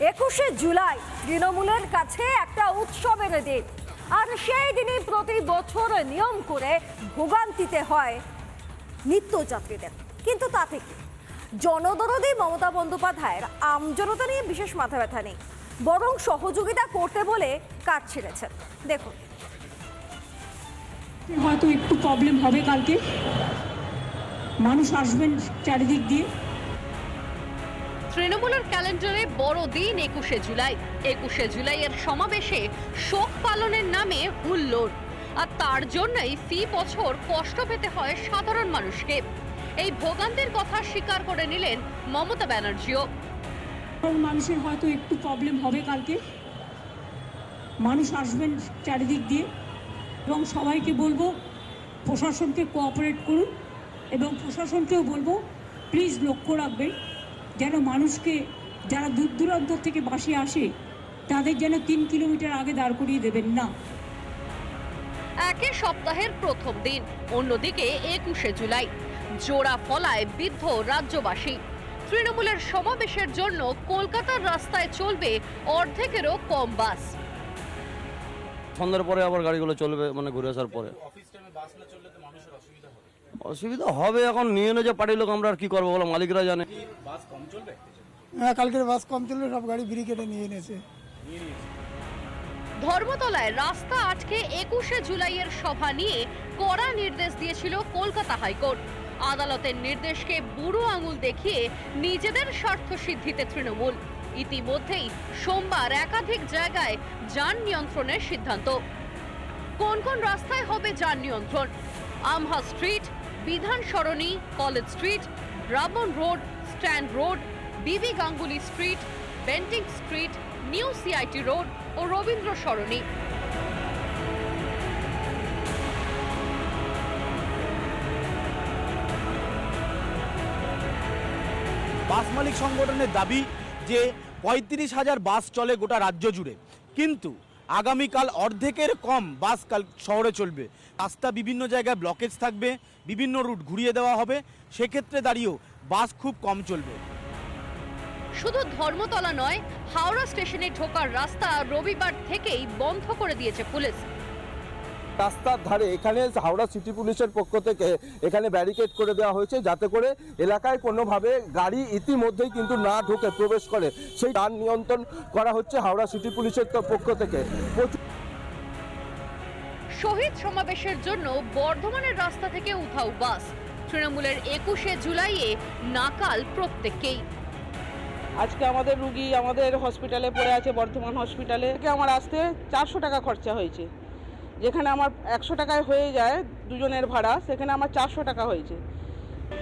একুশে জুলাই তৃণমূলের কাছে একটা উৎসবের দিন। আর সেই দিনই প্রতি বছর নিয়ম করে ভোগান্তিতে হয় নিত্যযাত্রীদের। কিন্তু তাতে কি জনদরদি মমতা বন্দ্যোপাধ্যায়ের আমজনতা নিয়ে বিশেষ মাথা ব্যথা নেই। বরং সহযোগিতা করতে বলে কাজ ছেড়েছেন। দেখুন। হয়তো একটু প্রবলেম হবে কালকে। মানুষ আসবেন চারিদিক দিয়ে। তৃণমূলের ক্যালেন্ডারে বড় দিন একুশে জুলাই। একুশে জুলাইয়ের সমাবেশে শোক পালনের নামে হুল্লোড়। আর তার জন্যই ফি বছর কষ্ট পেতে হয় সাধারণ মানুষকে। এই ভোগান্তির কথা স্বীকার করে নিলেন মমতা ব্যানার্জিও। মানুষের হয়তো একটু প্রবলেম হবে কালকে। মানুষ আসবেন চারিদিক দিয়ে। এবং সবাইকে বলব, প্রশাসনকে কোঅপারেট করুন। এবং প্রশাসনকেও বলব প্লিজ লক্ষ্য রাখবেন। যেন মানুষকে যারা দূর দূরান্ত থেকে বাসে আসে তাদের যেন তিন কিলোমিটার আগে দাঁড় করিয়ে দেবেন না। একই সপ্তাহের প্রথম দিন অন্যদিকে একুশে জুলাই। জোড়া ফলায় বিদ্ধ রাজ্যবাসী। তৃণমূলের সমাবেশের জন্য কলকাতার রাস্তায় চলবে অর্ধেকেরও কম বাস। সন্ধ্যার পরে আবার গাড়িগুলো চলবে মানে ঘুরে আসার পরে। অসুবিধা হবে এখন নিয়ে এনে যে পার্টির লোক আমরা আর কি করব বলো? মালিকরা জানে। হ্যাঁ কালকের বাস কম ছিল সব গাড়ি ব্রিকেটে নিয়ে এনেছে ধর্মতলায় রাস্তা আটকে একুশে জুলাইয়ের সভা নিয়ে কড়া নির্দেশ দিয়েছিল কলকাতা হাইকোর্ট। আদালতের নির্দেশকে বুড়ো আঙুল দেখিয়ে নিজেদের স্বার্থ সিদ্ধিতে তৃণমূল। ইতিমধ্যেই সোমবার একাধিক জায়গায় যান নিয়ন্ত্রণের সিদ্ধান্ত। কোন কোন রাস্তায় হবে যান নিয়ন্ত্রণ? আমহা street Bidhan Sarani, college street ব্রাহ্মণ road, stand road, BB Ganguly street, Bentinck street, new CIT road ও রবীন্দ্র সরণি। বাস মালিক সংগঠনের দাবি যে পঁয়ত্রিশ হাজার বাস চলে গোটা রাজ্য জুড়ে। কিন্তু আগামীকাল অর্ধেকের কম বাস কাল শহরে চলবে। রাস্তা বিভিন্ন জায়গায় ব্লকেজ থাকবে, বিভিন্ন রুট ঘুরিয়ে দেওয়া হবে, সেক্ষেত্রে দাঁড়িয়েও বাস খুব কম চলবে। শুধু ধর্মতলা নয়, হাওড়া স্টেশনে ঢোকার রাস্তা রবিবার থেকেই বন্ধ করে দিয়েছে পুলিশ। রাস্তার ধারে এখানে হাওড়া সিটি পুলিশের পক্ষ থেকে এখানে ব্যারিকেড করে দেওয়া হয়েছে যাতে করে এলাকায় কোনোভাবে গাড়ি ইতিমধ্যেই কিন্তু না ঢুকে প্রবেশ করে। সেই যান নিয়ন্ত্রণ করা হচ্ছে হাওড়া সিটি পুলিশের তো পক্ষ থেকে। শহীদ সমাবেশের জন্য বর্ধমানের রাস্তা থেকে উঠাও বাস। তৃণমূলের একুশে জুলাইয়ে নাকাল প্রত্যেককেই। আজকে আমাদের রুগী আমাদের হসপিটালে পড়ে আছে বর্ধমান হসপিটালে। আমার আসতে চারশো টাকা খরচা হয়েছে। যেখানে আমার একশো টাকায় হয়ে যায় দুজনের ভাড়া সেখানে আমার চারশো টাকা হয়েছে।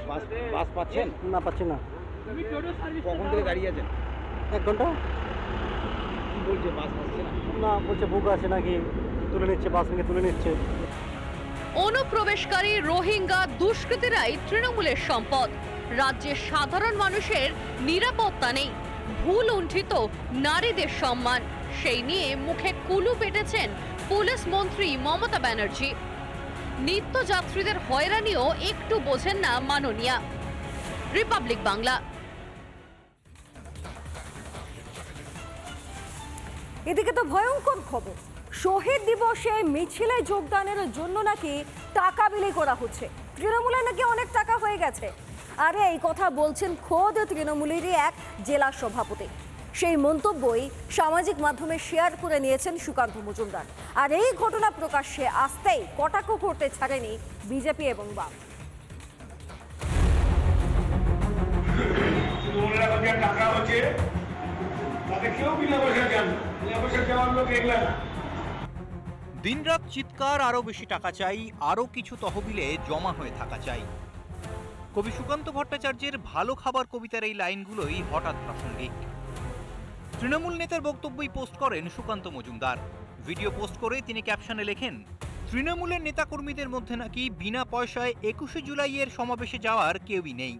বাস বাস পাচ্ছেন? না পাচ্ছি না। কখন থেকে দাঁড়িয়ে আছেন? এক ঘণ্টা। বলছে বাস পাচ্ছে না? না বলছে বুক আছে নাকি তুলে নিচ্ছে বাস থেকে তুলে নিচ্ছে। অনুপ্রবেশকারী রোহিঙ্গা দুষ্কৃতীরাই তৃণমূলের সম্পদ। রাজ্যের সাধারণ মানুষের নিরাপত্তা নেই। ভুল উণ্ঠিত নারীদের সম্মান। সেই নিয়ে মুখে কুলু পেটেছেন পুলিশ মন্ত্রী মমতা ব্যানার্জি। নিত্যযাত্রীদের হয়রানিও একটু বোঝেন না মাননীয়া। রিপাবলিক বাংলা। এদিকে তো ভয়ঙ্কর খবর। শহীদ দিবসে মিছিলে যোগদানের জন্য নাকি টাকা বিলি করা হচ্ছে। তৃণমূলে নাকি অনেক টাকা হয়ে গেছে। আরে, এই কথা বলছেন খোদ তৃণমূলেরই এক জেলা সভাপতি। সেই মন্তব্যই সামাজিক মাধ্যমে শেয়ার করে নিয়েছেন সুকান্ত মজুমদার। আর এই ঘটনা প্রকাশ্যে আসতেই কটাক্ষ করতে ছাড়েনি বিজেপি এবং বাম। তৃণমূলের এখন টাকা হচ্ছে তাতে কেউ বিনা পয়সা যান বিনা পয়সা যাওয়ার লোক এগুলা না। দিনরাত চিৎকার আরও বেশি টাকা চাই আরও কিছু তহবিলে জমা হয়ে থাকা চাই। কবি সুকান্ত ভট্টাচার্যের ভালো খাবার কবিতার এই লাইনগুলোই হঠাৎ প্রাসঙ্গিক। তৃণমূল নেতার বক্তব্যই পোস্ট করেন সুকান্ত মজুমদার। ভিডিও পোস্ট করে তিনি ক্যাপশনে লেখেন তৃণমূলের নেতাকর্মীদের মধ্যে নাকি বিনা পয়সায় একুশে জুলাইয়ের সমাবেশে যাওয়ার কেউই নেই।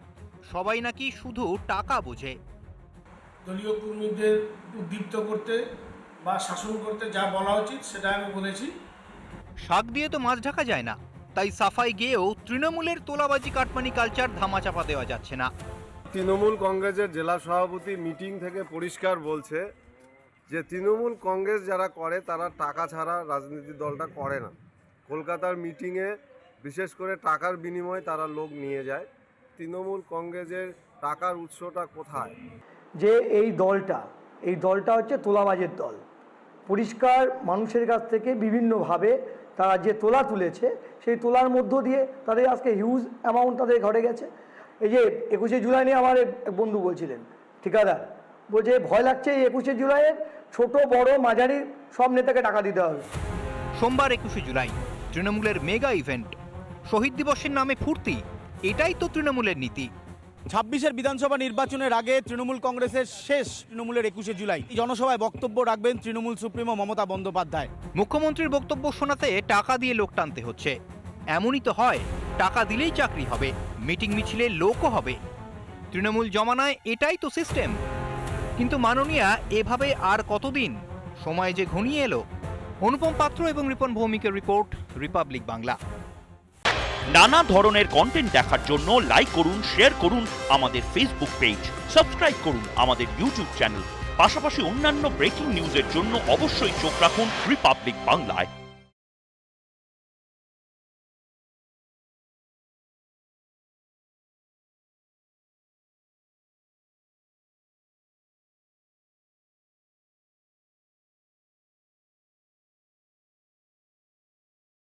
সবাই নাকি শুধু টাকা বোঝে। দলীয় কর্মীদের উদ্দীপ্ত করতে বা শাসন করতে যা বলা উচিত সেটা আমি বলেছি। শাক দিয়ে তো মাছ ঢাকা যায় না তাই সাফাই গিয়েও তৃণমূলের তোলাবাজি কাটমানি কালচার ধামাচাপা দেওয়া যাচ্ছে না। তৃণমূল কংগ্রেসের জেলা সভাপতি মিটিং থেকে পরিষ্কার বলছে যে তৃণমূল কংগ্রেস যারা করে, তারা টাকা ছাড়া রাজনীতি দলটা করে না। কলকাতার মিটিংয়ে বিশেষ করে টাকার বিনিময়ে তারা লোক নিয়ে যায়। তৃণমূল কংগ্রেসের টাকার উৎসটা কোথায়? যে এই দলটা এই দলটা হচ্ছে তোলাবাজের দল। পরিষ্কার মানুষের কাছ থেকে বিভিন্নভাবে তারা যে তোলা তুলেছে, সেই তোলার মধ্য দিয়ে তাদের আজকে হিউজ অ্যামাউন্ট তাদের ঘটে গেছে। এই যে একুশে জুলাই নিয়ে আমার এক বন্ধু বলছিলেন ঠিকাদার বলছে ভয় লাগছে এই একুশে জুলাইয়ের ছোট বড় মাঝারি সব নেতাকে টাকা দিতে হবে। সোমবার একুশে জুলাই তৃণমূলের মেগা ইভেন্ট। শহীদ দিবসের নামে ফুর্তি এটাই তো তৃণমূলের নীতি। ছাব্বিশের বিধানসভা নির্বাচনের আগে তৃণমূল কংগ্রেসের শেষ তৃণমূলের একুশে জুলাই। এই জনসভায় বক্তব্য রাখবেন তৃণমূল সুপ্রিমো মমতা বন্দ্যোপাধ্যায়। মুখ্যমন্ত্রীর বক্তব্য শোনাতে টাকা দিয়ে লোক টানতে হচ্ছে। এমনই তো হয়। টাকা দিলেই চাকরি হবে, মিটিং মিছিলে লোকও হবে। তৃণমূল জমানায় এটাই তো সিস্টেম কিন্তু মাননীয়া, এভাবে আর কতদিন? সময় যে ঘনিয়ে এলো। অনুপম পাত্র এবং রিপন ভৌমিকের রিপোর্ট, রিপাবলিক বাংলা। নানা ধরনের কন্টেন্ট দেখার জন্য লাইক করুন শেয়ার করুন আমাদের ফেসবুক পেজ সাবস্ক্রাইব করুন আমাদের ইউটিউব চ্যানেল পাশাপাশি অন্যান্য ব্রেকিং নিউজের জন্য অবশ্যই চোখ রাখুন রিপাবলিক বাংলায়